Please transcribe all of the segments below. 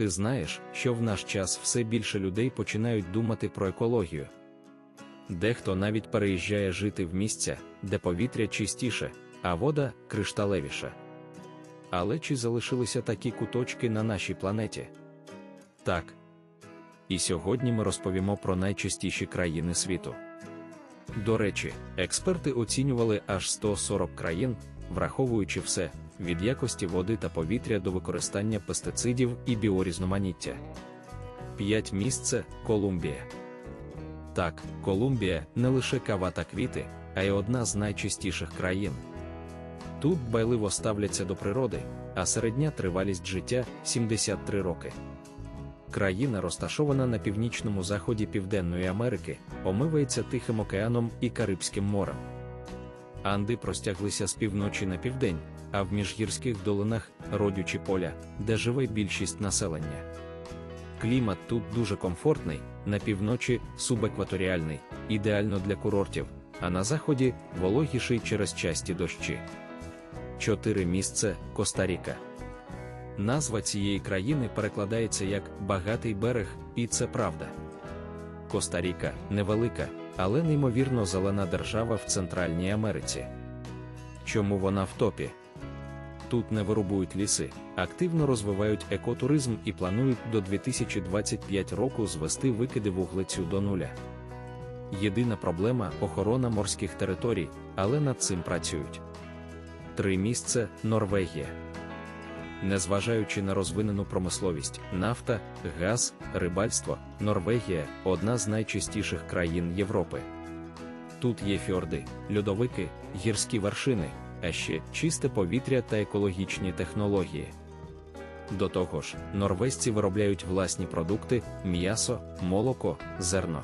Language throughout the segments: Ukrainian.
Ти знаєш, що в наш час все більше людей починають думати про екологію. Дехто навіть переїжджає жити в місця, де повітря чистіше, а вода кришталевіша. Але чи залишилися такі куточки на нашій планеті? Так. І сьогодні ми розповімо про найчистіші країни світу. До речі, експерти оцінювали аж 140 країн, враховуючи все від якості води та повітря до використання пестицидів і біорізноманіття. 5 місце Колумбія. Так, Колумбія не лише кава та квіти, а й одна з найчистіших країн. Тут байливо ставляться до природи, а середня тривалість життя 73 роки. Країна розташована на північному заході Південної Америки, омивається Тихим океаном і Карибським морем. Анди простяглися з півночі на південь, а в міжгірських долинах родючі поля, де живе більшість населення. Клімат тут дуже комфортний, на півночі субекваторіальний, ідеально для курортів, а на заході вологіший через часті дощі. Чотири місце Коста-Ріка. Назва цієї країни перекладається як багатий берег, і це правда. Коста-Ріка невелика, але неймовірно зелена держава в Центральній Америці. Чому вона в топі? Тут не вирубують ліси, активно розвивають екотуризм і планують до 2025 року звести викиди вуглецю до нуля. Єдина проблема охорона морських територій, але над цим працюють. Три місце Норвегія. Незважаючи на розвинену промисловість, нафта, газ, рибальство, Норвегія одна з найчистіших країн Європи. Тут є фьорди, льодовики, гірські вершини, а ще чисте повітря та екологічні технології. До того ж, норвезці виробляють власні продукти, м'ясо, молоко, зерно.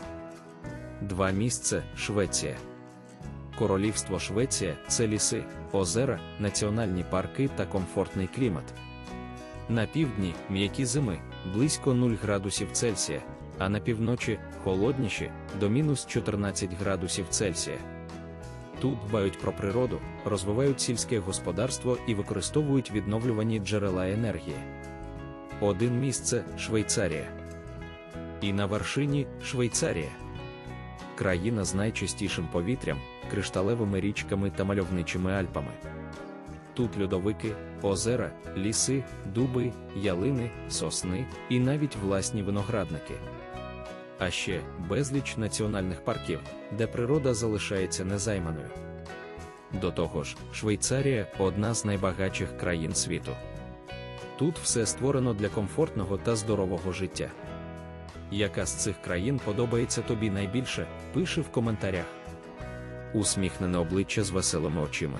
Два місце Швеція. Королівство Швеція це ліси, озера, національні парки та комфортний клімат. На півдні м'які зими близько 0 градусів Цельсія, а на півночі холодніші до мінус 14 градусів Цельсія. Тут дбають про природу, розвивають сільське господарство і використовують відновлювані джерела енергії. Один місце Швейцарія. І на вершині Швейцарія. Країна з найчистішим повітрям, кришталевими річками та мальовничими Альпами. Тут льодовики, озера, ліси, дуби, ялини, сосни і навіть власні виноградники. А ще безліч національних парків, де природа залишається незайманою. До того ж, Швейцарія одна з найбагатших країн світу. Тут все створено для комфортного та здорового життя. Яка з цих країн подобається тобі найбільше, пиши в коментарях. Усміхнене обличчя з веселими очима.